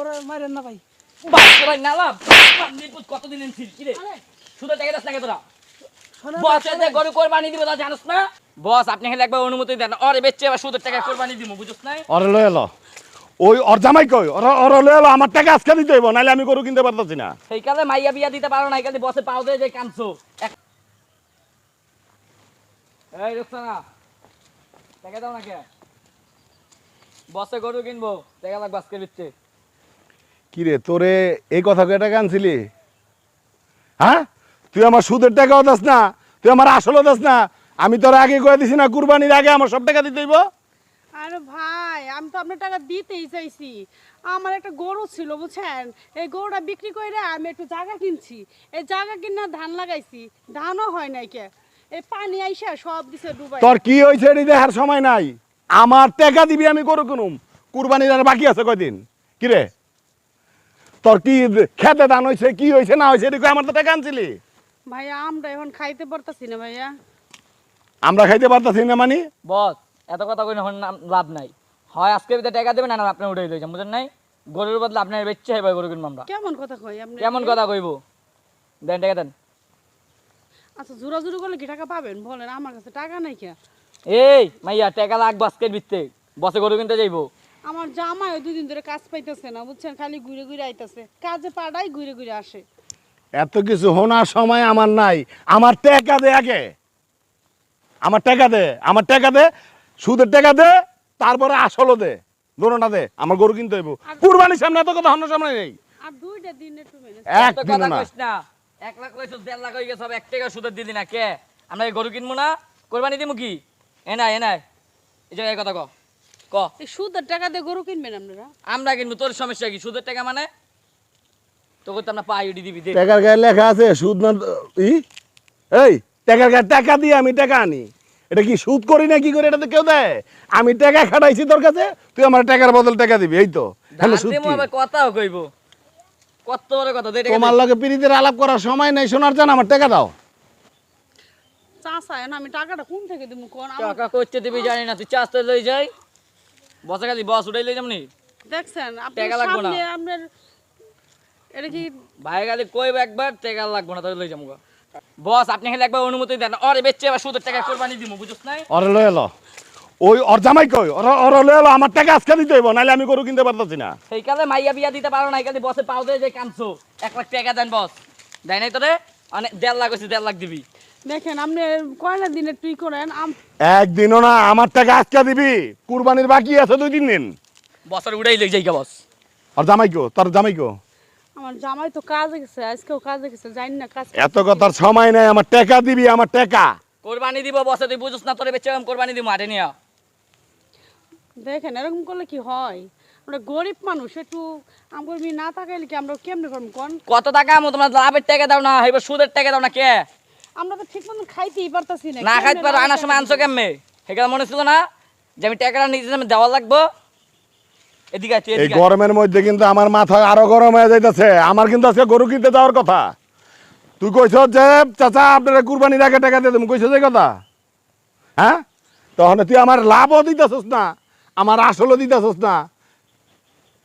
পরে মারেন না ভাই। ভাই নালাম। নিপুত কতদিন ছিল কি রে? শুধু টাকা দাস নাকি তোরা? শোনেন বস গরু কোরবানি দিব তা জানোস না? বস আপনি খালি একবার অনুমতি দেন। ওরে বেচছে এবার সুদের টাকা কোরবানি দিব বুঝছ না ওরে লয়ে এলো। ওই ওর জামাই কই? ওর ওর লয়ে এলো আমার টাকা আজকে দিতে হইব নাহলে আমি গরু কিনতে পারতেছি না। সেই কালে মাইয়া বিয়া দিতে পারো না কালে বসে পাও দিয়ে যে কানছো। এই রুকসানা টাকা দাও না কে? বসে গরু কিনবো টাকা লাগবে আজকে বিচ্ছে কি রে তোরে এই কথা কয়ে টাকা আনছিলি? হ্যাঁ? তুই আমার সুদের টাকাও দাস না তুই আমার আসলও দাস না আমি তোর আগে কয়ে দিছি না কুরবানির আগে আমার সব টাকা দিতে হইব? আরে ভাই আমি তো আপনার টাকা দিতেই চাইছি। আমার একটা গরু ছিল বুঝছেন? এই গরুটা বিক্রি করে আমি একটু জায়গা কিনছি। এই জায়গা কিনা ধান লাগাইছি ধানও হয় নাই কে। এই পানি আইসা সব দিছে ডুবাই তোর কি হয়েছে এটি দেখার সময় নাই? আমার টাকা দিবি আমি গরু কিনুম। কুরবানির আর বাকি আছে কয়দিন? কি রে তোর কি খেতে দান হয়েছে কি হয়েছে না হয়েছে এদিকে আমার তো টাকা আনছিলি? ভাইয়া আমরা এখন খাইতে পারতাছি না ভাইয়া। আমরা খাইতে পারতাছি না মানি? বস এত কথা কই না লাভ নাই। হয় আজকে ভিতরে টাকা দেবেন না আপনি উঠে লইছেন বুঝেন নাই? গরুর বদলে আপনার বেচছে এবার গরু কিনবো আমরা। কেমন কথা কই আপনি কেমন কথা কইব? দেন টাকা দেন। আচ্ছা জোরা জোরি করলে কি টাকা পাবেন? বলেন আমার কাছে টাকা নাই কে? এই মাইয়া টাকা লাগবে আজকের ভিত্তে বসে গরু কিনতে যাইবো। আমার জামাই ওই দুদিন ধরে কাজ পাইতেছে না বুঝছেন? খালি ঘুরে ঘুরে আইতাছে। কাজে পাড়াই ঘুরে ঘুরে আসে। এত কিছু হোনার সময় আমার নাই। আমার টাকা দে আগে। আমার টাকা দে আমার টাকা দে সুদের টাকা দে তারপরে আসলও দে। দোনোটা দে আমার গরু কিনতে হইব। কুরবানির সামনে এত কথা হন্যার সামনে নেই। আর দুইটা দিন একটু মেনে এক এত কথা না। না। এক লাখ কইছ দেড় লাখ হয়ে গেছে সব এক টাকা সুদের দিলি না কে? আমরা এই গরু কিনবো না কোরবানি দিমু কি? এ নাই এ নাই। এই জায়গায় কথা ক। ক? এই সুদের টাকা দিয়ে গরু কিনবেন আপনারা? আমরা কিনবো তোর সমস্যা কি? সুদের টাকা মানে? তোকে তো আমরা পাই দিবি দে। টাকার গায়ে লেখা আছে সুদ না ই? এই টাকার গায়ে টাকা দিয়ে আমি টাকা আনি। এটা কি সুদ করি না কি করি এটা তো কেউ দেয়? আমি টাকা খাটাইছি তোর কাছে তুই আমার টাকার বদল টাকা দিবি এই তো। সুদ কি? আবার কথাও কইব। কত বড় কথা দে তোমার। লগে পিড়িতের আলাপ করার সময় নেই শোনার জান আমার টাকা দাও। চাষা না আমি টাকাটা কোন থেকে দিব কোন টাকা করতে দিবি জানি না তুই চাষতে লই যাই। বসে খালি বস উঠাই লই যামনি? দেখছেন লাগবো না। আপনার এটা কি ভাই খালি কইব একবার টাকা লাগবো না তাহলে লই যাব বস আপনি খালি একবার অনুমতি দেন। ওরে বেচছে এবার সুদের টাকা কোরবানি দিমু বুঝছ নাই? ওরে লয়ে এলো। ওই ওর জামাই কই? ওর লয়ে এলো আমার টাকা আজকে দিতে হইব নাহলে আমি গরু কিনতে পারতেছি না। সেই কালে মাইয়া বিয়া দিতে পারো না কালে বসে পাও দে যে কানছো এক লাখ টাকা দেন বস। দেয় নাই তোরে? অনেক দেড় লাখ হচ্ছে দেড় লাখ দিবি। দেখেন আপনি কয়টা দিনে তুই করেন? আম- একদিনও না আমার টাকা আজকে দিবি। কুরবানির বাকি আছে দুই তিন দিন। বছর উড়াই লই যাই বস। আর জামাই কো তোর জামাই কো আমার জামাই তো কাজে গেছে আজকেও কাজে গেছে জানি না কাজ এত কথার সময় নাই আমার টাকা দিবি আমার টাকা। কোরবানি দিব বসে তুই বুঝছ না তোরে বেচে আমি কোরবানি দিব মাঠে নিয়া। দেখেন এরকম করলে কি হয়? আমরা গরিব মানুষ একটু আমার মেয়ে না থাকাইলে কি আমরা কেমনে করব? কোন কত টাকা আমো তোমরা লাভের টাকা দাও না এবার সুদের টাকা দাও না কে? আমরা তো ঠিক মতন খাইতেই পারতাছি না। না খাইতে পারো আনার সময় আনছো কেমনে? মনে ছিল না যে আমি টাকাটা নিজে আমি দেওয়া লাগবো। এদিকে আছে এই গরমের মধ্যে কিন্তু আমার মাথা আরও গরম হয়ে যাইতেছে। আমার কিন্তু আজকে গরু কিনতে যাওয়ার কথা। তুই কইছ যে চাচা আপনারা কুরবানির আগে টাকা দিয়ে দেবো। কইছ যে কথা? হ্যাঁ? তখন তুই আমার লাভও দিতেছস না আমার আসলও দিতেছস না।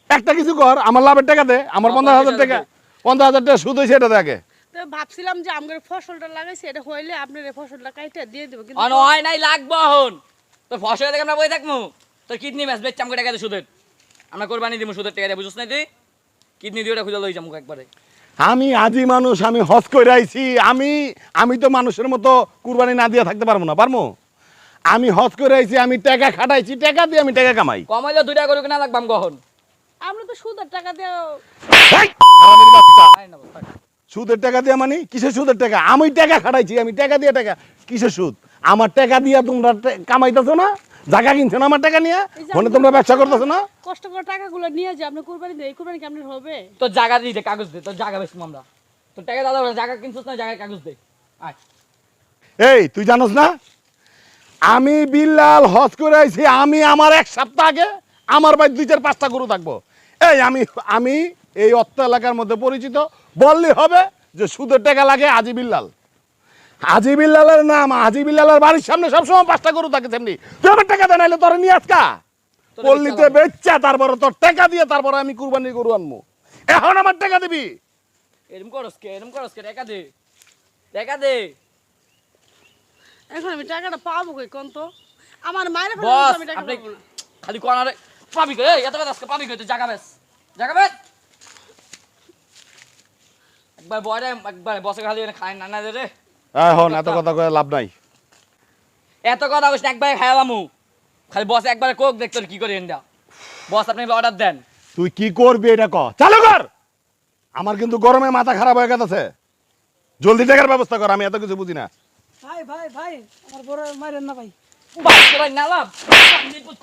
একটা কিছু কর আমার লাভের টাকা দে আমার পঞ্চাশ হাজার টাকা। পঞ্চাশ হাজার টাকা সুদ হয়েছে এটা দেখে তো ভাবছিলাম যে আমার ফসলটা লাগাইছে এটা হইলে আপনার এই ফসলটা কাইটা দিয়ে দেবো কিন্তু অন হয় নাই লাগবো হন তোর ফসল দেখে আমরা বই থাকব তোর কিডনি ম্যাচ বেচ আমাকে টাকা দে সুদের। আমরা কোরবানি দিব সুদের টাকা দিয়ে বুঝছ না তুই? কিডনি দিয়ে ওটা খুঁজে লই যাব একবারে। আমি আজি মানুষ আমি হজ করে আইছি। আমি আমি তো মানুষের মতো কুরবানি না দিয়ে থাকতে পারব না পারব আমি হজ করে আইছি আমি টাকা খাটাইছি টাকা দিয়ে আমি টাকা কামাই। কমাইলে দুইটা করে কিনা লাগবাম গহন আমরা তো সুদের টাকা দিয়ে বাচ্চা। সুদের টাকা দিয়ে মানে? কিসের সুদের টাকা? আমি টাকা খাটাইছি আমি টাকা দিয়ে টাকা। কিসের সুদ? আমার টাকা দিয়ে তোমরা কামাইতেছো না? জায়গা কিনছো না আমার টাকা নিয়ে? এই ফোনে তোমরা ব্যবসা করতেছো না? কষ্ট করে টাকাগুলো নিয়ে যে আপনি কোরবানি দিয়ে এই কোরবানি কি আপনার হবে? তোর জায়গা দিয়ে দে কাগজ দে তোর জায়গা বেশি আমরা। তো টাকা দাদা জায়গা কিনছিস না জায়গায় কাগজ দে। আয়। এই তুই জানোস না? আমি বিল্লাল হজ করে আইছি আমি আমার এক সপ্তাহ আগে আমার বাড়ি দুই চার পাঁচটা গরু থাকব। এই আমি আমি এই অত্ত এলাকার মধ্যে পরিচিত। বললে হবে যে সুদের টাকা লাগে আজি বিল্লাল। আজি বিল্লালের নাম আজি বিল্লালের বাড়ির সামনে সবসময় পাঁচটা গরু থাকে তেমনি। তুই আমার টাকা দেয় নাইলে তোর নিয়ে আজকা। পল্লীতে বেচা বেচা তারপরে তোর টাকা দিয়ে তারপরে আমি কুরবানি গরু আনব। এখন আমার টাকা দিবি। এরম করস কে এরম করস কে টাকা দে। টাকা দে। এখন আমি টাকাটা পাবো কই কোন তো? আমার মায়ের বস আমি টাকা আপনি পাবো না। খালি কর্নারে পাবি কই? এত কথা আজকে পাবি কই? তুই জায়গা বেশ জায়গা বেশ একবার বয়রা একবার বসে খালি এনে খাই না না দে রে এখন এত কথা কয়ে লাভ নাই। এত কথা কইস না একবার খাইলামু খালি বসে একবার কোক দেখ তোর কি করে এন্ডা। বস আপনি অর্ডার দেন। তুই কি করবি এটা ক? চালু কর! আমার কিন্তু গরমে মাথা খারাপ হয়ে গেছে। জলদি টাকার ব্যবস্থা কর আমি এত কিছু বুঝি না। ভাই ভাই ভাই আমার বড় মারেন না ভাই। করে না লাভ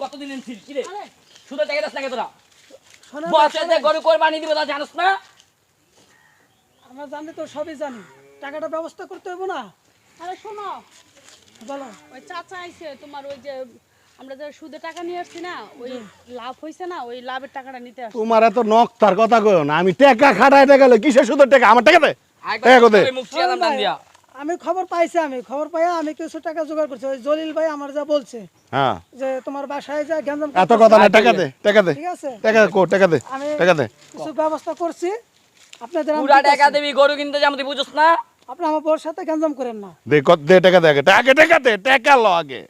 কত দিন ছিল কি রে? শুধু টাকা দাস লাগে তোরা। বসে গরু কোরবানি দিব তা জানোস না? আমরা জানি তো সবই জানি। টাকাটা ব্যবস্থা করতে হবে না? আরে শোনো। বলো। ওই চাচা আইছে তোমার ওই যে আমরা যে সুদে টাকা নিয়ে আসছি না ওই লাভ হইছে না ওই লাভের টাকাটা নিতে আসছি। তোমার এত নক্তার কথা কয় না আমি টাকা খাটাই টাকা লই কিসের সুদের টাকা? আমার টাকা দে টাকা কো দে একবার মুখ দান দিয়া। আমি খবর পাইছি আমি খবর পাই আমি কিছু টাকা জোগাড় করছি। ওই জলিল ভাই আমার যা বলছে হ্যাঁ। যে তোমার বাসায় যা গ্যাঞ্জাম এত কথা না টাকা দে টাকা দে ঠিক আছে? টাকা কো টাকা দে টাকা দে কিছু ব্যবস্থা করছি। আপনাদের টাকা গরু কিনতে যাম তুই বুঝছ না? আপনি আমার বউর সাথে গ্যাঞ্জাম করেন না। দে কত দে টাকা দে আগে টাকা টাকা দে টাকা ল আগে।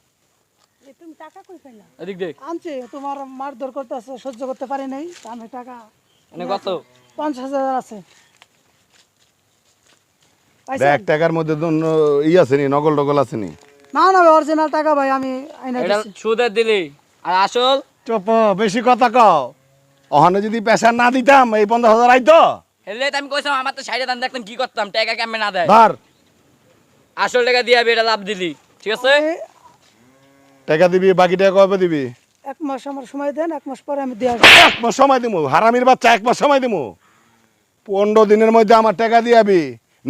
তুমি টাকা কই পাইলা? এদিক দেখ। আনছি তোমার মারধর করতেছে সহ্য করতে পারি নাই আমি টাকা মানে কত? আছে। দেখ টাকার মধ্যে ই আছে নি নকল টকল আছে নি। না না অরিজিনাল টাকা ভাই আমি আইনা এটা দিচ্ছি সুদের দিলি। আর আসল? চুপ বেশি কথা কও। ওখানে যদি পেশা না দিতাম এই পঞ্চাশ হাজার আইতো? হেলে আমি কইছিলাম আমার তো সাইডে দান দেখতাম কি করতাম টাকা কেমন না দেয়? ধর। আসল টাকা দিয়ে এটা লাভ দিলি ঠিক আছে? টাকা দিবি বাকি টাকা কবে দিবি? এক মাস আমার সময় দেন এক মাস পরে আমি দিয়ে আসব। এক মাস সময় দিমু হারামির বাচ্চা এক মাস সময় দিমু। পনেরো দিনের মধ্যে আমার টাকা দিয়াবি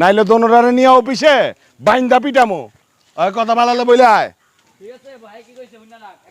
নাইলে দোনোটারে নিয়ে অফিসে বাইন্দা পিটামু। ওই কথা বালালে বইলে আয়। ঠিক আছে ভাই কি কইছে বুঝনা লইব